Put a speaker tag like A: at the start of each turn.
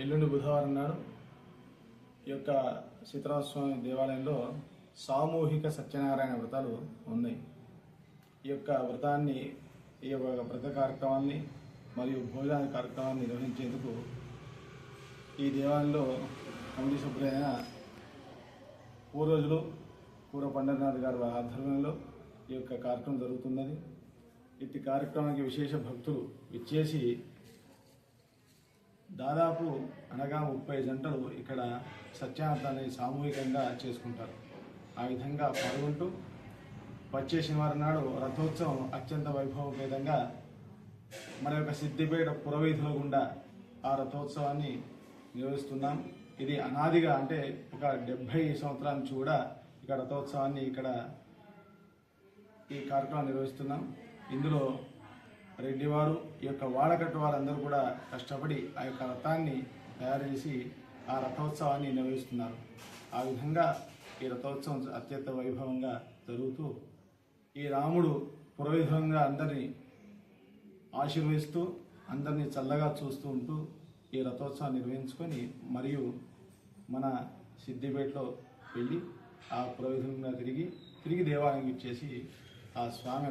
A: ఎల్లుండి బుధవారం నాడు ఈ యొక్క సీతారామస్వామి దేవాలయంలో సామూహిక సత్యనారాయణ వ్రతాలు ఉన్నాయి. ఈ యొక్క వ్రతాన్ని ఈ యొక్క వ్రత కార్యక్రమాన్ని మరియు భోజన కార్యక్రమాన్ని నిర్వహించేందుకు ఈ దేవాలయంలో కమిటీ సభ్యులైన పూర్వజులు పూర్వ పండరనాథ్ గారి ఆధ్వర్యంలో ఈ యొక్క కార్యక్రమం జరుగుతున్నది. ఇట్టి కార్యక్రమానికి విశేష భక్తులు విచ్చేసి దాదాపు అనగా ముప్పై జంటలు ఇక్కడ సత్యార్థాన్ని సామూహికంగా చేసుకుంటారు. ఆ విధంగా పాల్గొంటూ వచ్చే శనివారం నాడు రథోత్సవం అత్యంత వైభవపేతంగా మన యొక్క సిద్దిపేట పురవీధుల గుండా ఆ రథోత్సవాన్ని నిర్వహిస్తున్నాం. ఇది అనాదిగా అంటే ఒక డెబ్భై సంవత్సరాల నుంచి కూడా ఇక్కడ రథోత్సవాన్ని ఇక్కడ ఈ కార్యక్రమం నిర్వహిస్తున్నాం. ఇందులో రెడ్డి వారు ఈ యొక్క వాడకట్టు వారందరూ కూడా కష్టపడి ఆ యొక్క రథాన్ని తయారు చేసి ఆ రథోత్సవాన్ని నిర్వహిస్తున్నారు. ఆ విధంగా ఈ రథోత్సవం అత్యంత వైభవంగా జరుగుతూ ఈ రాముడు పురవిధంగా అందరినీ ఆశీర్వదిస్తూ అందరినీ చల్లగా చూస్తూ ఉంటూ ఈ రథోత్సవాన్ని నిర్వహించుకొని మరియు మన సిద్దిపేటలో వెళ్ళి ఆ పురోహితంగా తిరిగి తిరిగి దేవాలయం ఇచ్చేసి ఆ స్వామి